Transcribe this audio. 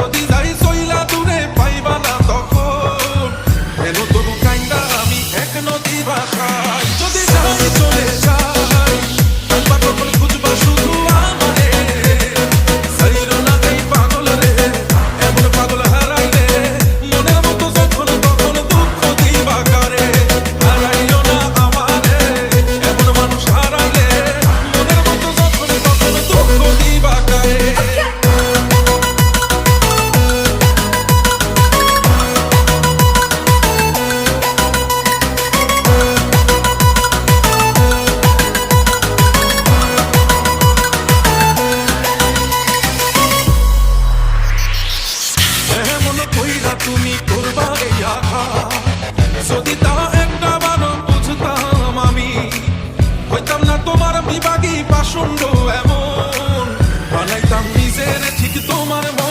So these are যদি তা একটা বারো বুঝতাম আমি। হইতাম না তোমার বিভাগী পাষণ্ড এমন। বানাইতাম নিজের, ঠিক তোমার মন।